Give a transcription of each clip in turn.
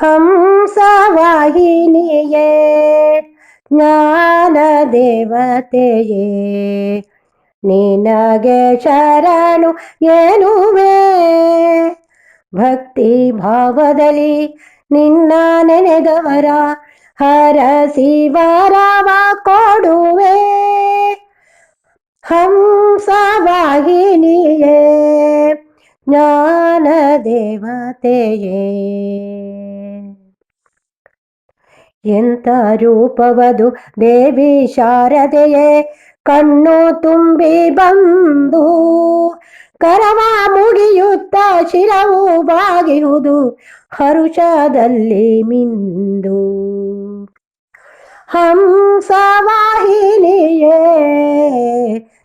ಹಂಸವಾಹಿನಿಯೇ ಜ್ಞಾನ ದೇವತೆಯೇ ನಿನಗೆ ಶರಣು ಏನುವೆ ಭಕ್ತಿ ಭಾವದಲ್ಲಿ ನಿನ್ನ ನೆನೆದವರ ಹರಸಿ ವರವ ಕೊಡುವೆ. ಹಂಸವಾಹಿನಿಯೇ ಜ್ಞಾನ ದೇವತೆಯೇ ಎಂತ ರೂಪವದು ದೇವಿ ಶಾರದೆಯೇ? ಕಣ್ಣು ತುಂಬಿ ಬಂದು ಕರವ ಮುಗಿಯುತ್ತ ಶಿರವು ಬಾಗಿಯುವುದು ಹರುಷದಲ್ಲಿ ಮಿಂದು. ಹಂಸವಾಹಿನಿಯೇ,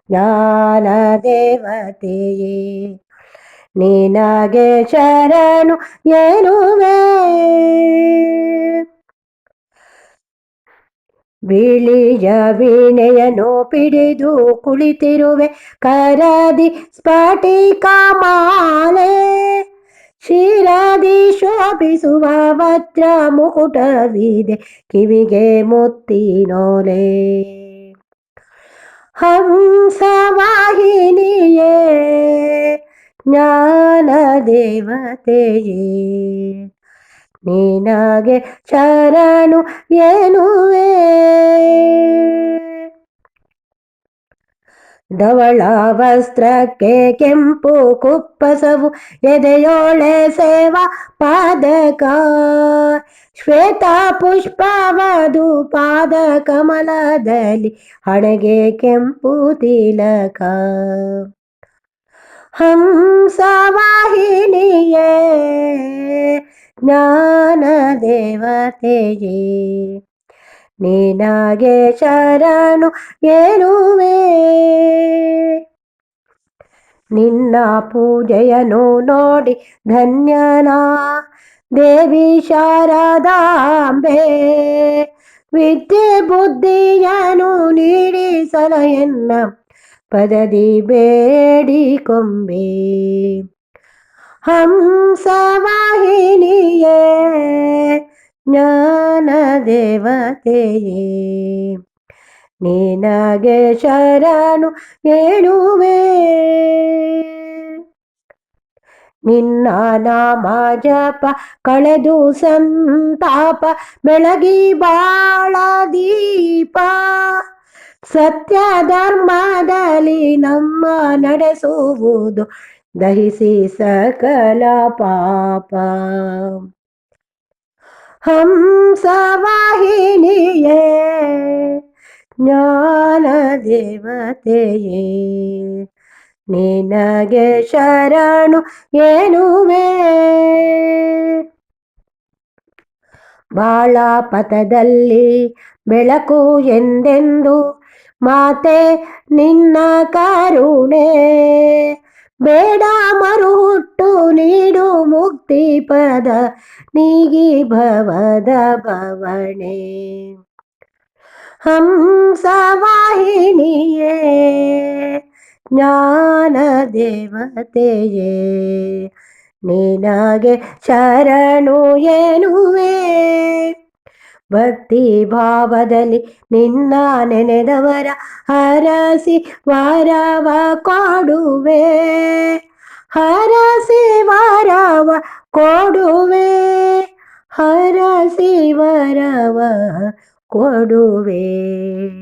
ಜ್ಞಾನ ದೇವತೆಯೇ, ನಿನಗೆ ಶರಣು ಎನ್ನುವೆ ಬಿಳಿಯ ವೀಣೆಯನ್ನು ಪಿಡಿದು ಕುಳಿತಿರುವೆ. ಕರದಿ ಸ್ಫಟಿಕ ಮಾಲೆ, ಶಿರದಿ ಶೋಭಿಸುವ ವಜ್ರ ಮುಕುಟವಿದೆ. ಕಿವಿಗೆ ಮುತ್ತಿನೋಲೆ ಹಂಸವಾಹಿನಿಯೇ ಜ್ಞಾನ ದೇವತೆಯೇ ನಿನಗೆ ಶರಣು ಎನ್ನುವೆ. ಧವಳ ವಸ್ತ್ರಕ್ಕೆ ಕೆಂಪು ಕುಪ್ಪಸವು, ಎದೆಯೋಳೆ ಸೇವಾ ಪಾದಕ. ಶ್ವೇತ ಪುಷ್ಪವದು ಪಾದ ಕಮಲದಲ್ಲಿ ಹಣೆಗೆ ಕೆಂಪು ತಿಲಕ. ಹಂಸವಾಹಿನಿಯೇ ಜ್ಞಾನ ದೇವತೆಯೇ ನಿನಗೆ ಶರಣು ಎನ್ನುವೆ ನಿನ್ನ ಪೂಜೆಯನ್ನು ನೋಡಿ ಧನ್ಯನ ದೇವಿ ಶಾರದಾಂಬೆ ವಿದ್ಯೆ ಬುದ್ಧಿಯನು ನೀಡಿ ಸಲಹೆನ್ನ ಪದದಿ ಬೇಡಿಕೊಂಬೆ ಹಂಸವಾಹಿನಿಯೇ ಜ್ಞಾನ ದೇವತೆಯೇ ನಿನಗೆ ಶರಣು ಹೇಳುವೆ. ನಿನ್ನ ನಾಮ ಜಪ, ಕಳೆದು ಸಂತಾಪ, ಬೆಳಗಿ ಬಾಳ ದೀಪ. ಸತ್ಯ ಧರ್ಮದಲ್ಲಿ ನಮ್ಮ ನಡೆಸುವುದು, ದಹಿಸಿ ಸಕಲ ಪಾಪ. ಹಂಸವಾಹಿನಿಯೇ ಜ್ಞಾನ ದೇವತೆಯೇ ನಿನಗೆ ಶರಣು ಏನುವೇ ಬಾಳ ಪಥದಲ್ಲಿ ಬೆಳಕು ಎಂದೆಂದು ಮಾತೆ ನಿನ್ನ ಕರುಣೆ. ಬೇಡ ಮರುಹುಟ್ಟು ನೀಡು ಮುಕ್ತಿ ಪದ ನೀಗಿ ಭವದ ಭವಣೆ. ಹಂಸವಾಹಿನಿಯೇ ಜ್ಞಾನ ದೇವತೆಯೇ ನಿನಗೆ ಶರಣು ಎನ್ನುವೆ. ಭಕ್ತಿ ಭಾವದಲ್ಲಿ ನಿನ್ನ ನೆನೆದವರ ಹರಸಿ ವಾರವ ಕೊಡುವೆ. ಹರಸಿ ವಾರವ ಕೊಡುವೆ. ಹರಸಿ ವರವ ಕೊಡುವೆ.